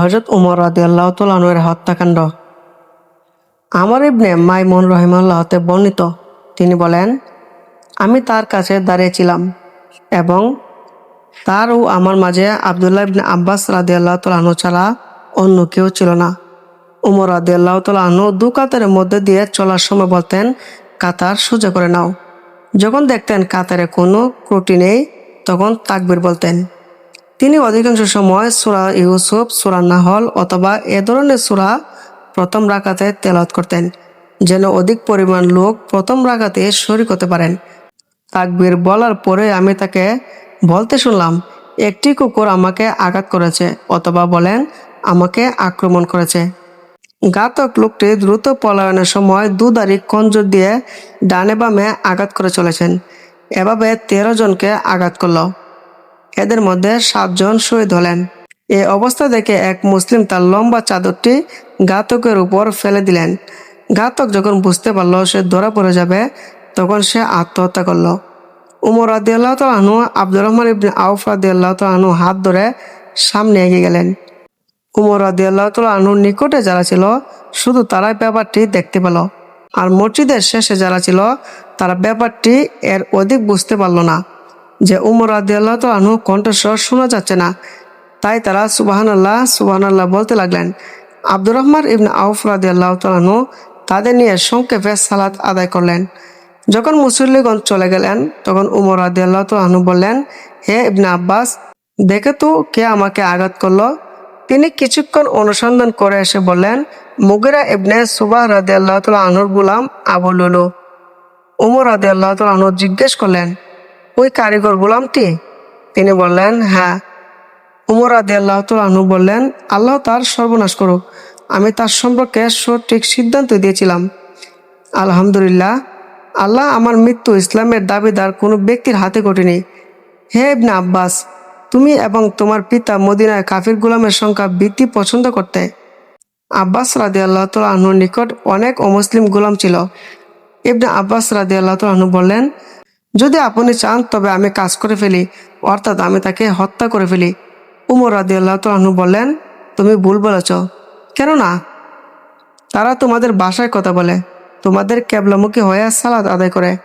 হজরত উমর রাদি আল্লাহ তালের হত্যাকাণ্ড। আমার ইবনে মাইমুন রহিমাল্লাহতে বর্ণিত। তিনি বলেন, আমি তার কাছে দাঁড়িয়েছিলাম এবং তার ও আমার মাঝে আবদুল্লাহ ইবনে আব্বাস রাদি আল্লাহ তালাহনু ছাড়া অন্য কেউ ছিল না। উমর রাদি আল্লাহ তালাহনু দু কাতারের মধ্যে দিয়ে চলার সময় বলতেন, কাতার সোজা করে নাও। যখন দেখতেন কাতারে কোনো ক্রুটি নেই, তখন তাকবির বলতেন। তিনি অধিকাংশ সময় সুরা ইউসুফ, সুরা নাহল অথবা এ ধরনের সুরা প্রথম রাকাতে তেলাওয়াত করতেন, যেন অধিক পরিমাণ লোক প্রথম রাখাতে শরিক হতে পারেন। তাকবীর বলার পরে আমি তাকে বলতে শুনলাম, একটি কুকুর আমাকে আঘাত করেছে অথবা বলেন আমাকে আক্রমণ করেছে। ঘাতক লোকটি দ্রুত পলায়নের সময় দুদারি কঞ্জর দিয়ে ডানে বামে আঘাত করে চলেছেন। এভাবে তেরো জনকে আঘাত করল। এদের মধ্যে সাতজন শহীদ হলেন। এ অবস্থা দেখে এক মুসলিম তার লম্বা চাদরটি ঘাতকের উপর ফেলে দিলেন। ঘাতক যখন বুঝতে পারল সে ধরা পড়ে যাবে, তখন সে আত্মহত্যা করল। উমর রাদি আল্লাহ তালু আব্দুর রহমান ইবনে আউফ রাদি আল্লাহ তালু হাত ধরে সামনে এগিয়ে গেলেন। উমর রাদি আল্লাহ তালুর নিকটে যারা ছিল, শুধু তারাই ব্যাপারটি দেখতে পেল। আর মসজিদের শেষে যারা ছিল, তারা ব্যাপারটি এর অধিক বুঝতে পারল না। যে উমর রাদি আল্লাহ তালু কণ্ঠস্বর শোনা যাচ্ছে না। তাই তারা সুবাহান আল্লাহ সুবাহান আল্লাহ বলতে লাগলেন, আব্দুর রহমান ইবনে আউফ রাদি আল্লাহ তালু তাদের নিয়ে সংক্ষেপে সালাত আদায় করলেন। যখন মুসল্লিগঞ্জ চলে গেলেন, তখন উমর রাদি আল্লাহ তালু বললেন, হে ইবনে আব্বাস, দেখে তো কে আমাকে আঘাত করল? তিনি কিছুক্ষণ অনুসন্ধান করে এসে বললেন, মুগেরা ইবনে সুবাহ রাদি আল্লাহ আনুর গুলাম আবু লুলু। উমর রাদি আল্লাহ আনু জিজ্ঞেস করলেন ওই কারিগর গোলামটি? তিনি বললেন হ্যাঁ। উমর আদি আল্লাহ আনহু বললেন, আল্লাহ তার সর্বনাশ করুক। আমি তার সম্পর্কে সঠিক সিদ্ধান্ত দিয়েছিলাম। আলহামদুলিল্লাহ, আল্লাহ আমার মৃত্যু ইসলামের দাবিদার কোনো ব্যক্তির হাতে ঘটেনি। হে ইবনা আব্বাস, তুমি এবং তোমার পিতা মদিনায় কাফির গুলামের সংখ্যা বৃদ্ধি পছন্দ করতে। আব্বাস রাদি আল্লাহ আহনুর নিকট অনেক অমুসলিম গোলাম ছিল। ইবনা আব্বাস রাদি আল্লাহ আহনু বললেন যদি আপনি চান, তবে আমি কাজ করে ফেলি। অর্থাৎ আমি তাকে হত্যা করে ফেলি। উমর রাদি আল্লাহ তালু বললেন, তুমি ভুল বলেছ। কেন না তারা তোমাদের বাসায় কথা বলে। তোমাদের ক্যাবলামুখী হয়ে সালাদ আদায় করে।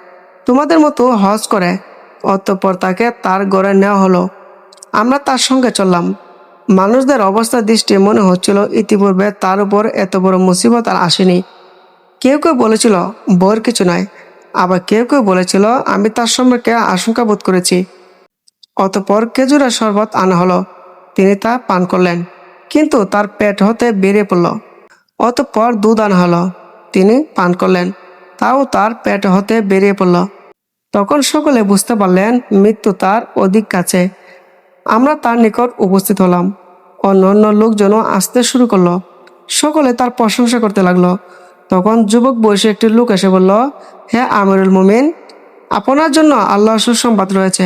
তোমাদের মতো হজ করে। অতঃপর তাকে তার গড়ে নেওয়া হলো। আমরা তার সঙ্গে চললাম। মানুষদের অবস্থা, দৃষ্টি, মনে হচ্ছিল ইতিপূর্বে তার উপর এত বড় মুসিবত আর আসেনি। কেউ কেউ বলেছিল, বর কিছু নয়। আবার কেউ কেউ বলেছিল, আমি তার সম্পর্কে আশঙ্কা বোধ করেছি। অতপর খেজুরের শরবত আনা হলো। তিনি তা পান করলেন, কিন্তু তার পেট হতে বেরিয়ে পড়ল। অতপর দুধ আনা হলো। তিনি পান করলেন, তাও তার পেট হতে বেরিয়ে পড়ল। তখন সকলে বুঝতে পারলেন, মৃত্যু তার অধিক কাছে। আমরা তার নিকট উপস্থিত হলাম। অন্য অন্য লোকজনও আসতে শুরু করল। সকলে তার প্রশংসা করতে লাগল। তখন যুবক বয়সে একটি লোক এসে বলল, হে আমিরুল মুমিন, আপনার জন্য আল্লাহ সুসংবাদ রয়েছে।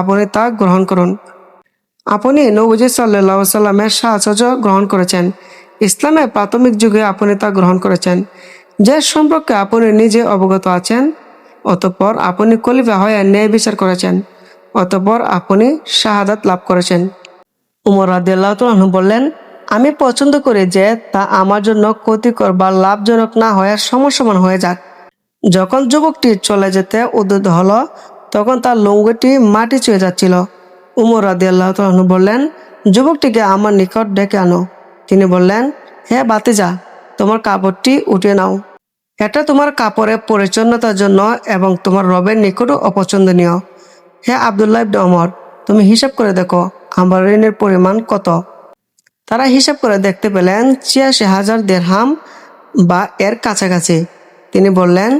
আপনি তা গ্রহণ করুন। আপনি নবজি সাল্লাহ সাল্লামের সাহায্য গ্রহণ করেছেন। ইসলামের প্রাথমিক যুগে আপনি তা গ্রহণ করেছেন। যে সম্পর্কে আপনি নিজে অবগত আছেন, অতঃপর আপনি কলিফা হয়ে ন্যায় বিচার করেছেন, অতঃপর আপনি শাহাদাত লাভ করেছেন। উমর রাদিয়াল্লাহ বললেন আমি পছন্দ করি যে তা আমার জন্য ক্ষতিকর বা লাভজনক না হয়ে সমসমান হয়ে যাক। যখন যুবকটি চলে যেতে উদ্যত হলো, তখন তার লঙ্গটি মাটি ছুঁয়ে যাচ্ছিল। উমর রাদি আল্লাহ বললেন, যুবকটিকে আমার নিকট ডেকে আনো। তিনি বললেন, হে বাতিজা, তোমার কাপড়টি উঠে নাও। এটা তোমার কাপড়ের পরিচ্ছন্নতার জন্য এবং তোমার রবের নিকটও অপছন্দনীয়। হে আবদুল্লাহ অমর তুমি হিসাব করে দেখো, আমার ঋণের পরিমাণ কত? তারা হিসাব করে দেখতে পেলেন ছিয়াশি হাজার দেড়হাম বা এর কাছাকাছি। তিনি বললেন,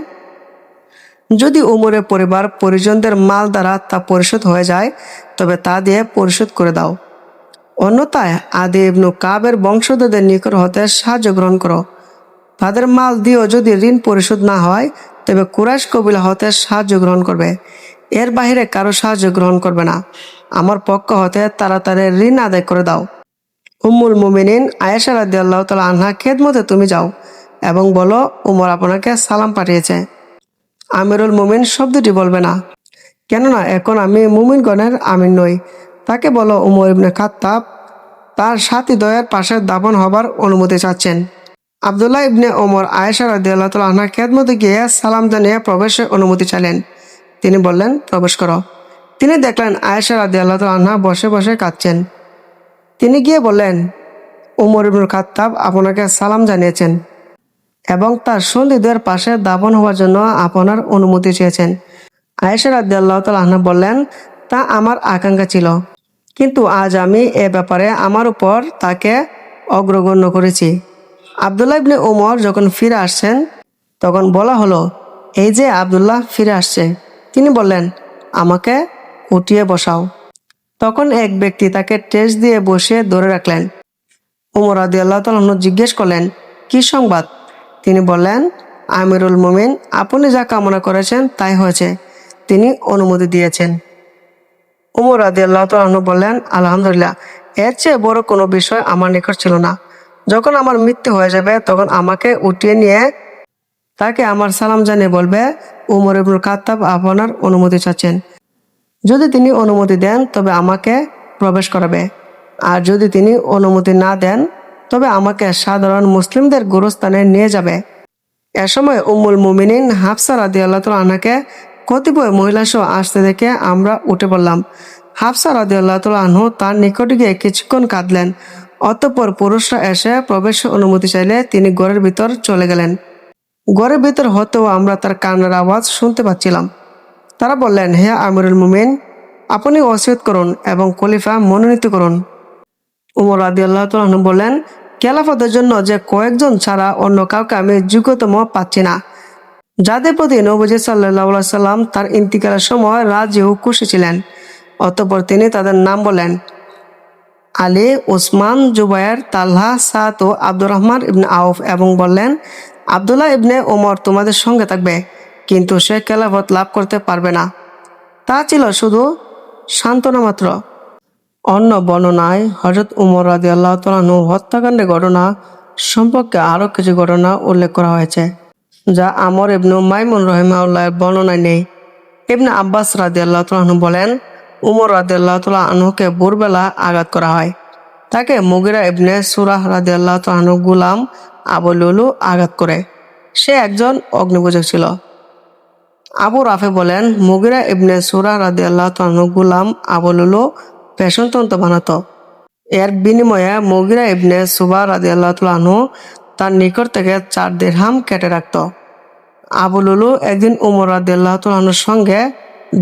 যদি উমরের পরিবার পরিজনদের মাল দ্বারা তা পরিশোধ হয়ে যায়, তবে তা দিয়ে পরিশোধ করে দাও। অন্যথায় আদি ইবনু কাবের বংশধরদের নিকট হতে সাহায্য গ্রহণ করো। তাদের মাল দিয়েও যদি ঋণ পরিশোধ না হয়, তবে কুরাইশ কবিলা হতে সাহায্য গ্রহণ করবে। এর বাহিরে কারও সাহায্য গ্রহণ করবে না। আমার পক্ষ হতে তাড়াতাড়ি ঋণ আদায় করে দাও। উম্মুল মুমিনিন আয়েশা রাদি আল্লাহ তালা আনহা খেদমতে তুমি যাও এবং বলো, উমর আপনাকে সালাম পাঠিয়েছে। আমিরুল মুমিন শব্দটি বলবে না। কেননা এখন আমি মুমিনগণের আমির নই। তাকে বলো, উমর ইবনে খাত্তাব তার সাথী দয়ের পাশে দাপন হবার অনুমতি চাচ্ছেন। আবদুল্লাহ ইবনে ওমর আয়েশা রাদিয়াল্লাহ তাল আনহা খেদমতে গিয়ে সালাম জানিয়ে প্রবেশের অনুমতি চাইলেন। তিনি বললেন, প্রবেশ করো। তিনি দেখলেন আয়েশা রাদিয়াল্লাহ তাল আনহা বসে বসে কাঁদছেন। তিনি গিয়ে বললেন, উমর ইবনুল খাত্তাব আপনাকে সালাম জানিয়েছেন এবং তার সন্ধিদের পাশে দাপন হওয়ার জন্য আপনার অনুমতি চেয়েছেন। আয়েশা রাদিয়াল্লাহ তাল আহনা বললেন, তা আমার আকাঙ্ক্ষা ছিল, কিন্তু আজ আমি এ ব্যাপারে আমার উপর তাকে অগ্রগণ্য করেছি। আবদুল্লাহ ইবনে ওমর যখন ফিরে আসছেন, তখন বলা হলো, এই যে আবদুল্লাহ ফিরে আসছে, তিনি বললেন, আমাকে উঠিয়ে বসাও। তখন এক ব্যক্তি তাকে টেস্ট দিয়ে বসে ধরে রাখলেন। উমর আদি আল্লাহ তালন জিজ্ঞেস করলেন, কি সংবাদ? তিনি বললেন, আমিরুল মোমিন, আপনি যা কামনা করেছেন তাই হয়েছে। তিনি অনুমতি দিয়েছেন। উমর আদি আল্লাহ তালন বললেন, আলহামদুলিল্লাহ, এর চেয়ে বড় কোনো বিষয় আমার নিকট ছিল না। যখন আমার মৃত্যু হয়ে যাবে, তখন আমাকে উঠিয়ে নিয়ে তাকে আমার সালাম জানিয়ে বলবে, উমর ইবনুল কাত্তাব আপনার অনুমতি চাচ্ছেন। যদি তিনি অনুমতি দেন, তবে আমাকে প্রবেশ করাবে। আর যদি তিনি অনুমতি না দেন, তবে আমাকে সাধারণ মুসলিমদের গুরুস্থানে নিয়ে যাবে। এ সময় উম্মুল মুমিনিন হাফসা রাদি আল্লাহ আনাকে কতিপয় মহিলা সহ আসতে দেখে আমরা উঠে পড়লাম। হাফসা রাদি আল্লাহ আনহু তার নিকটে গিয়ে কিছুক্ষণ কাঁদলেন। অতঃপর পুরুষরা এসে প্রবেশের অনুমতি চাইলে তিনি ঘরের ভিতর চলে গেলেন। ঘরের ভিতর হতেও আমরা তার কান্নার আওয়াজ শুনতে পাচ্ছিলাম। তারা বললেন, হে আমিরুল মুমিন, আপনি ওসিয়ত করুন এবং খলিফা মনোনীত করুন। উমর আদি আল্লাহ বললেন, খেলাফতের জন্য যে কয়েকজন ছাড়া অন্য কাউকে আমি যোগ্যতম পাচ্ছি না। যাদের প্রতি নবজি সাল্লাহ সাল্লাম তার ইন্তিকালের সময় রাজিও খুশি ছিলেন, অতঃপর তিনি তাদের নাম বলেন আলী, ওসমান, জুবায়ের, তাল্হা সাত ও আব্দুর রহমান ইবনে আউফ এবং বললেন, আবদুল্লাহ ইবনে ওমর তোমাদের সঙ্গে থাকবে। কিন্তু সে খেলাফত লাভ করতে পারবে না। তা ছিল শুধু সান্ত্বনা মাত্র। অন্য বর্ণনায় হজরত উমর রাজি আল্লাহ তালু হত্যাকাণ্ডের ঘটনা সম্পর্কে আরও কিছু ঘটনা উল্লেখ করা হয়েছে, যা আমর ইবনু মাইমুন রহিমাউল্লাহের বর্ণনায় নেই। ইবনে আব্বাস রাজি আল্লাহ তালু বলেন, উমর রাজি আল্লাহ তাল্লাহ আনহুকে ভোরবেলা আঘাত করা হয়। তাকে মুগিরা ইবনে সুরাহ রাজি আল্লাহ তালু গুলাম আবুলুলু আঘাত করে। সে একজন অগ্নিপূজক ছিল। আবু রাফে বলেন, মুগিরা ইবনে সুরা রাদি আল্লাহ তানু গুলাম আবুলুলু পেশনতন্ত্র বানাতো। এর বিনিময়ে মুগিরা ইবনে সুবা রাদি আল্লাহ তালু তার নিকট থেকে চার দেড়হাম কেটে রাখত। আবুলুলু একদিন উমর রাদি আল্লাহ তালুর সঙ্গে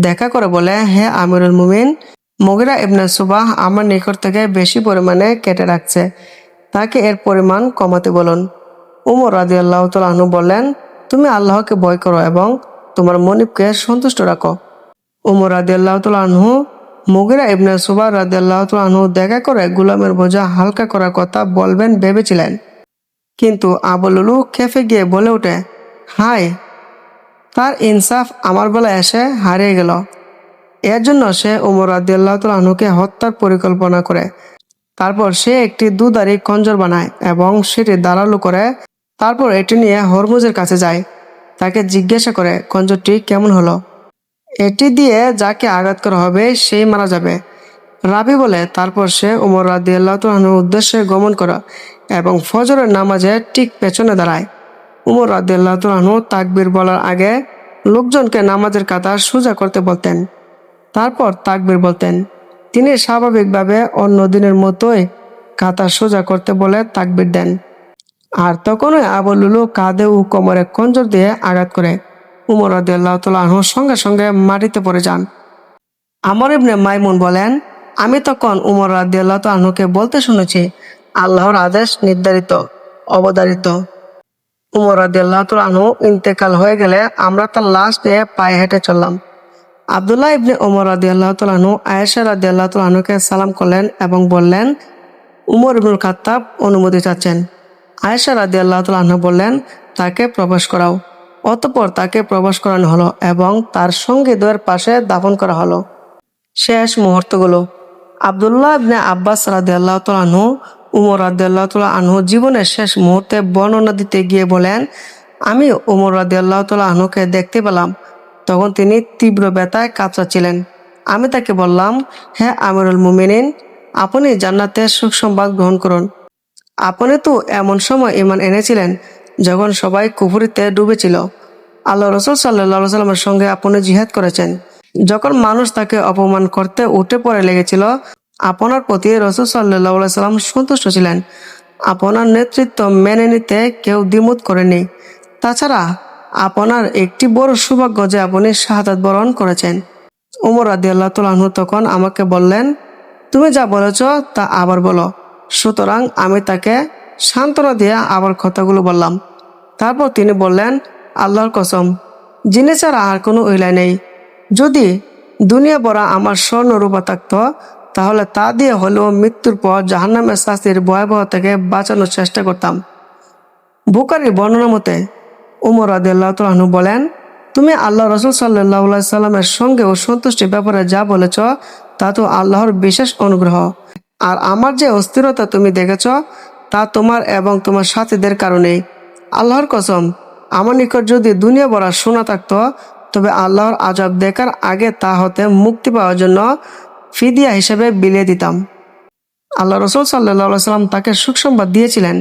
দেখা করে বলে, হে আমিরুল মুমিন, মগিরা ইবনে সুবাহ আমার নিকট থেকে বেশি পরিমাণে কেটে রাখছে, তাকে এর পরিমাণ কমাতে বলুন। উমর রাজি আল্লাহ তালু বললেন তুমি আল্লাহকে ভয় করো এবং তোমার মনিবকে সন্তুষ্ট রাখো। উমর রাজি আল্লাহ আনহু, মুগিরা ইবনে সুবার রাজি আল্লাহ আনহু দেখা করে গুলামের বোঝা হালকা করার কথা বলবেন ভেবেছিলেন। কিন্তু আবুলুলু খেফে গিয়ে বলে ওঠে হাই তার ইনসাফ আমার বেলা এসে হারিয়ে গেল। এর জন্য সে উমর আল্লাহ আনহুকে হত্যার পরিকল্পনা করে। তারপর সে একটি দুধারি খঞ্জর বানায় এবং সেটি দাঁড়াল করে। তারপর এটি নিয়ে হরমুজের কাছে যায়। তাকে জিজ্ঞাসা করে খঞ্জরটি কেমন হলো? এটি দিয়ে যাকে আঘাত করা হবে, সেই মারা যাবে। রাবি বলে, তারপর সে উমর রাদি আল্লাহ উদ্দেশ্যে গমন করা এবং ফজরের নামাজে ঠিক পেছনে দাঁড়ায়। উমর রাদি আল্লাহ তাকবির বলার আগে লোকজনকে নামাজের কাতার সোজা করতে বলতেন। তারপর তাকবির বলতেন, তিনি স্বাভাবিকভাবে অন্য দিনের মতোই কাতার সোজা করতে বলে তাকবির দেন। আর তখনই আবুলুলু কাঁধে ও কোমরে কঞ্জর দিয়ে আঘাত করে। উমর তালুর সঙ্গে সঙ্গে মাটিতে পড়ে যান। আমর ইবনে মাইমুন বলেন, আমি তখন উমর রাদিয়াল্লাহ তালুকে বলতে শুনেছি, আল্লাহর আদেশ নির্ধারিত, অবধারিত। উমর রাদিয়াল্লাহ তালু ইন্তেকাল হয়ে গেলে আমরা তার লাশ দিয়ে পায়ে হেঁটে চললাম। আবদুল্লাহ ইবনে উমর রাদিয়াল্লাহ তালু আয়েশা রাদিয়াল্লাহ তালুকে সালাম করলেন এবং বললেন, উমর ইবনুল খাত্তাব অনুমতি চাচ্ছেন। আয়েশা রাদি আল্লাহ তাল্লাহ বললেন, তাকে প্রবেশ করাও। অতপর তাকে প্রবেশ করানো হলো এবং তার সঙ্গীদের পাশে দাফন করা হলো। শেষ মুহূর্তগুলো। আবদুল্লাহ ইবনে আব্বাস রাদি আল্লাহ তালু উমর রাদি আল্লাহ তাল্লাহ আনহু জীবনের শেষ মুহূর্তে বর্ণনা দিতে গিয়ে বলেন, আমি উমর রাদি আল্লাহ তাল্লাহ আনহুকে দেখতে পেলাম। তখন তিনি তীব্র ব্যথায় কাঁচাচ্ছিলেন আমি তাকে বললাম হ্যাঁ আমিরুল মুমিনিন, আপনি জান্নাতের সুখ সংবাদ গ্রহণ করুন। আপনি তো এমন সময় ইমান এনেছিলেন, যখন সবাই কুফুরিতে ডুবেছিল। আল্লাহ রসুল সাল্লাহ সাল্লামের সঙ্গে আপনি জিহাদ করেছেন। যখন মানুষ তাকে অপমান করতে উঠে পড়ে লেগেছিল, আপনার প্রতি রসুল সাল্লাহ সাল্লাম সন্তুষ্ট ছিলেন। আপনার নেতৃত্ব মেনে নিতে কেউ দ্বিমত করেনি। তাছাড়া আপনার একটি বড় সৌভাগ্য যে আপনি শাহাদাত বরণ করেছেন। উমর আদি আল্লাহ তখন আমাকে বললেন, তুমি যা বলেছ তা আবার বলো। সুতরাং আমি তাকে সান্ত্বনা দিয়ে আবার কথাগুলো বললাম। তারপর তিনি বললেন, আল্লাহর কসম যিনি ছাড়া আর কোনো উইলাই নেই। যদি দুনিয়া বড়া আমার স্বর্ণ রূপা থাকত, তাহলে তা দিয়ে হলেও মৃত্যুর পর জাহান্নামের শাস্তির ভয়াবহ থেকে বাঁচানোর চেষ্টা করতাম। বুকারির বর্ণনা মতে উমর তালু বলেন, তুমি আল্লাহ রসুল সাল্লাহ সাল্লামের সঙ্গে ও সন্তুষ্টির ব্যাপারে যা বলেছ, তা তো আল্লাহর বিশেষ অনুগ্রহ। আর আমার যে অস্থিরতা তুমি দেখেছ, তা তোমার এবং তোমার সাথীদের কারণেই। আল্লাহর কসম, আমার নিকট যদি দুনিয়া ভরা শোনা থাকতো, তবে আল্লাহর আজাব দেখার আগে তা হতে মুক্তি পাওয়ার জন্য ফিদিয়া হিসেবে বিলিয়ে দিতাম। আল্লাহ রসুল সাল্লাম তাকে সুখসংবাদ দিয়েছিলেন।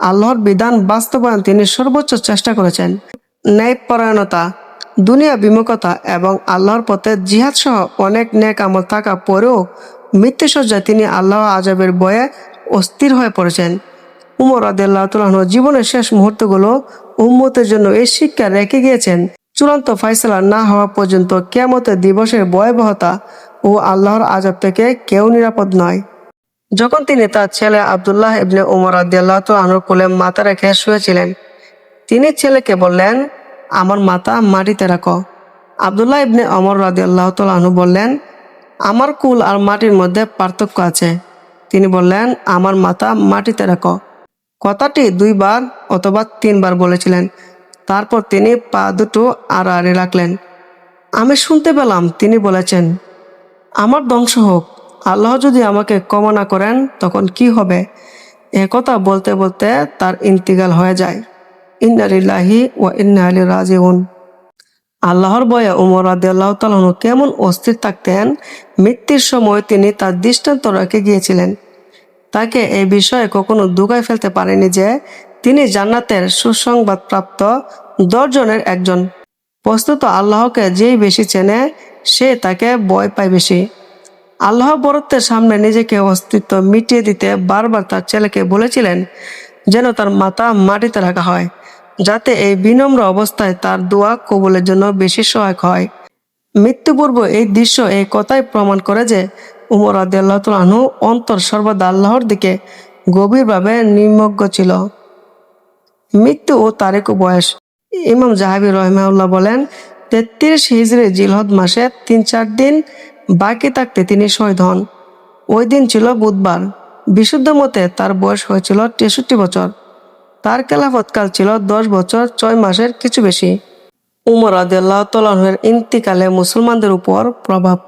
আল্লাহর বিধান বাস্তবায়ন তিনি সর্বোচ্চ চেষ্টা করেছেন। ন্যায়পরায়ণতা, দুনিয়া বিমুখতা এবং আল্লাহর পথে জিহাদ সহ অনেক ন্যাক আমল থাকা পরেও মৃত্যুসজ্জায় তিনি আল্লাহ আজাবের বয়ে অস্থির হয়ে পড়েছেন। উমর আদাল্লাহ তুলাহন জীবনের শেষ মুহূর্তগুলো উম্মতের জন্য এই শিক্ষা রেখে গিয়েছেন। চূড়ান্ত ফয়সলা না হওয়া পর্যন্ত কেমতের দিবসের ভয়াবহতা ও আল্লাহর আজাব থেকে কেউ নিরাপদ নয়। যখন তিনি তার ছেলে আবদুল্লাহ ইবনে উমর আদিয়াল্লাহ আনুর কোলে মাথা রেখে শুয়েছিলেন, তিনি ছেলেকে বললেন, আমার মাথা মাটিতে রাখো। আবদুল্লাহ ইবনে অমর রাদিয়াল্লাহ আনহু বললেন আমার কুল আর মাটির মধ্যে পার্থক্য আছে। তিনি বললেন, আমার মাথা মাটিতে রাখো। কথাটি দুইবার অথবা তিনবার বলেছিলেন। তারপর তিনি পা দুটো আড়াআড়ি রাখলেন। আমি শুনতে পেলাম, তিনি বলেছেন। আমার ধ্বংস হোক। আল্লাহ যদি আমাকে ক্ষমা না করেন, তখন কি হবে? কথা বলতে বলতে তার ইন্তিকাল হয়ে যায়। ইন্নালিল্লাহি ও ইন্না আলী রাজিউন। আল্লাহর বয়ে উমর আল্লাহ তালন কেমন অস্থির থাকতেন, মৃত্যুর সময় তিনি তার দৃষ্টান্ত রেখে গিয়েছিলেন। তাকে এই বিষয়ে কখনো দুগায় ফেলতে পারেনি যে তিনি জান্নাতের সুসংবাদ প্রাপ্ত দশজনের একজন। বস্তুত আল্লাহকে যেই বেশি চেনে, সে তাকে ভয় পায় বেশি। আল্লাহ বরত্বের সামনে নিজেকে অস্তিত্ব মিটিয়ে দিতে বারবার তার ছেলেকে বলেছিলেন যেন তার মাথা মাটিতে রাখা হয়। যাতে এই বিনম্র অবস্থায় তার দোয়া কবুলের জন্য বেশি সহায়ক হয়। মৃত্যুপূর্ব এই দৃশ্য এই কথাই প্রমাণ করে যে উমর আনহু অন্তর সর্বদা আল্লাহর দিকে গভীরভাবে নিমগ্ন ছিল। মৃত্যু ও তারেক বয়স। ইমাম জাহাবি রহমাউল্লাহ বলেন, তেত্রিশ হিজড়ি জিলহদ মাসে তিন চার দিন বাকি থাকতে তিনি শহীদ হন। ওই দিন ছিল বুধবার। বিশুদ্ধ মতে তার বয়স হয়েছিল তেষট্টি বছর। তার খেলাফতকাল ছিল দশ বছর ছয় মাসের কিছু বেশি। উমর আদিয়াল্লাহ তালের ইন্তিকালে মুসলমানদের উপর প্রভাব।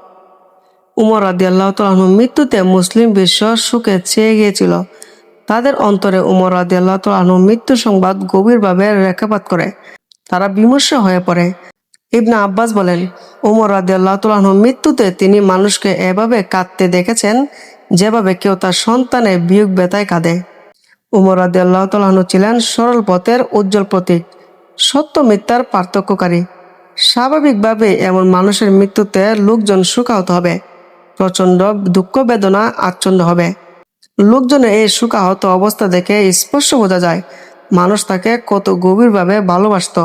উমর আদিয়াল্লাহ তালহ মৃত্যুতে মুসলিম বিশ্ব সুখে চেয়ে গিয়েছিল। তাদের অন্তরে উমর আদিয়াল্লাহ তালহ মৃত্যু সংবাদ গভীরভাবে রেখাপাত করে। তারা বিমর্ষ হয়ে পড়ে। ইবনা আব্বাস বলেন, উমর আদিয়াল্লাহ তালহ মৃত্যুতে তিনি মানুষকে এভাবে কাঁদতে দেখেছেন যেভাবে কেউ তার সন্তানের বিয়োগ বেতায় কাঁদে। উমর আদি আল্লাহ ছিলেন সরল পথের উজ্জ্বল প্রতীক, সত্য মিথ্যার পার্থক্যকারী। স্বাভাবিকভাবে এমন মানুষের মৃত্যুতে লোকজন সুখাহত হবে, প্রচণ্ড দুঃখ, বেদনা আচ্ছন্দ হবে। লোকজনের এই সুখাহত অবস্থা দেখে স্পষ্ট বোঝা যায়, মানুষ তাকে কত গভীরভাবে ভালোবাসত।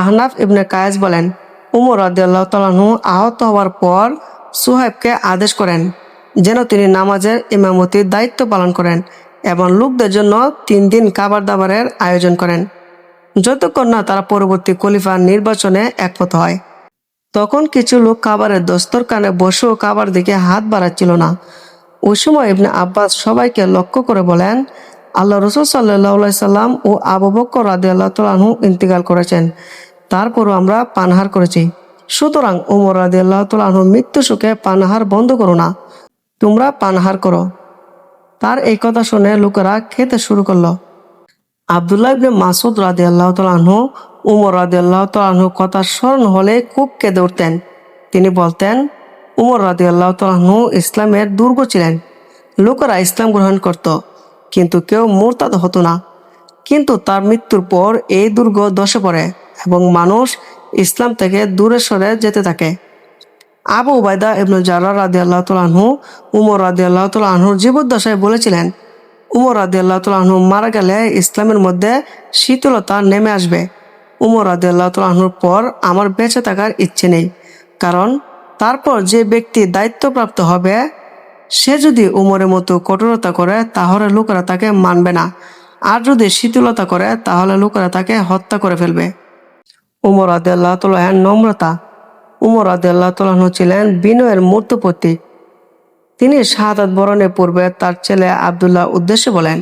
আহনাফ ইবনে কায়েজ বলেন, উমর আল্লাহ তালাহু আহত হওয়ার পর সুহাইবকে আদেশ করেন, যেন তিনি নামাজের ইমামতির দায়িত্ব পালন করেন। এবং লোকদের জন্য তিন দিন খাবার দাবারের আয়োজন করেন। যতক্ষণ না তারা পরবর্তী কলিফার নির্বাচনে একমত হয়, তখন কিছু লোক খাবারের দস্তর কানে বসেও খাবার দিকে হাত বাড়াচ্ছিল না। ওই সময় ইবনে আব্বাস সবাইকে লক্ষ্য করে বলেন আল্লাহ রসুল সাল্লাহ সাল্লাম ও আবু বক্কর রাদে আল্লাহ তালু ইন্তিকাল করেছেন। তারপরও আমরা পানহার করেছি। সুতরাং উমর রাদে আল্লাহ তালু মৃত্যু সুখে পানহার বন্ধ করো না। তোমরা পানহার করো। তার এই কথা শুনে লোকেরা খেতে শুরু করল। আবদুল্লাহ ইবনে মাসুদ রাদি আল্লাহ তালহ উমর রাদি আল্লাহ তালহ কথা স্মরণ হলে খুব কেঁদে উঠতেন। তিনি বলতেন, উমর রাদি আল্লাহ তালহ ইসলামের দুর্গ ছিলেন। লোকেরা ইসলাম গ্রহণ করত, কিন্তু কেউ মোরতাদ হতো না। কিন্তু তার মৃত্যুর পর এই দুর্গ দশে পড়ে এবং মানুষ ইসলাম থেকে দূরে সরে যেতে থাকে। আবু ওবায়দা ইবনুল জারা রাদি আল্লাহ আনহু, উমর রাদি আল্লাহ আনহুর জীবদ্দশায় বলেছিলেন, উমর রাদি আল্লাহ আনহু মারা গেলে ইসলামের মধ্যে শীতলতা নেমে আসবে। উমর রাদি আল্লাহ আনহুর পর আমার বেঁচে থাকার ইচ্ছে নেই। কারণ তারপর যে ব্যক্তি দায়িত্বপ্রাপ্ত হবে, সে যদি উমরের মতো কঠোরতা করে, তাহলে লোকেরা তাকে মানবে না। আর যদি শীতলতা করে, তাহলে লোকেরা তাকে হত্যা করে ফেলবে। উমর আদি আল্লাহ নম্রতা উমর আদি আল্লাহ ছিলেন বিনয়ের মূর্ত প্রতীক তিনি শাহাদাত বরণের পূর্বে তার ছেলে আবদুল্লাহ উদ্দেশ্যে বলেন,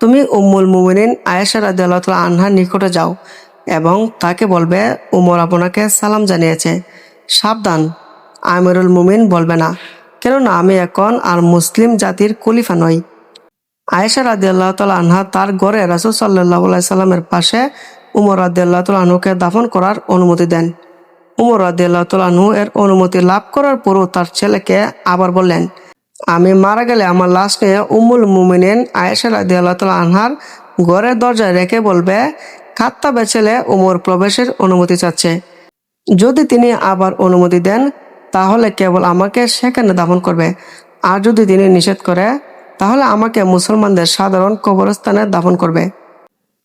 তুমি উম্মুল মুমিনিন আয়েশা রাদি আল্লাহ তালা আনহার নিকটে যাও এবং তাকে বলবে, উমর আপনাকে সালাম জানিয়েছে। সাবধান, আমিরুল মুমিন বলবে না, কেননা আমি এখন আর মুসলিম জাতির খলিফা নই। আয়েশা রাদি আল্লাহ তালা আনহা তার ঘরে রাসুল সাল্লাহ সাল্লামের পাশে উমর রাদি আল্লাহ তালা আনহুকে দাফন করার অনুমতি দেন। উমর রাদি এর অনুমতি লাভ করার পরও তার ছেলেকে আবার বললেন, আমি মারা গেলে আমার লাশ নিয়ে উমুল মুমিনিন আয়েশা রাদি আনহার ঘরের দরজায় রেখে বলবে খাত্তা বেছেলে উমর প্রবেশের অনুমতি চাচ্ছে। যদি তিনি আবার অনুমতি দেন, তাহলে কেবল আমাকে সেখানে দাফন করবে। আর যদি তিনি নিষেধ করে, তাহলে আমাকে মুসলমানদের সাধারণ কবরস্থানে দাফন করবে।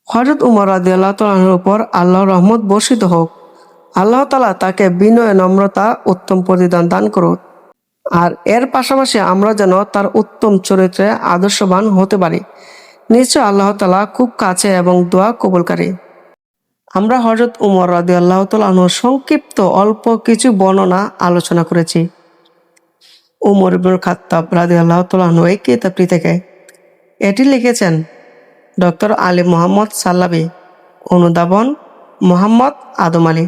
হজরত উমর রাদিয়াল্লাহ তালার উপর আল্লাহ রহমত বর্ষিত হোক। আল্লাহ তালা তাকে বিনয়, নম্রতা, উত্তম প্রতিদান দান করুক। আর এর পাশাপাশি আমরা যেন তার উত্তম চরিত্রে আদর্শবান হতে পারি। নিশ্চয় আল্লাহ তালা খুব কাছে এবং দোয়া কবুলকারী। আমরা হজরত উমর রাদি আল্লাহ তালুর সংক্ষিপ্ত অল্প কিছু বর্ণনা আলোচনা করেছি। উমর ইবনুল খাত্তাব রাদি আল্লাহ তালু এই কিতাবটি থেকে এটি লিখেছেন ডক্টর আলী মোহাম্মদ সাল্লাবি অনুদাবন মোহাম্মদ আদম আলী।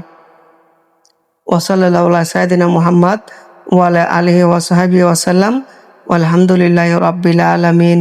ওসল্লাহ সাইদিনা মোহাম্মদ ওয়ালা আলহি ওয়াসাহাবি ওয়াসাল্লাম আলহামদুলিল্লাহ রবিল আলমিন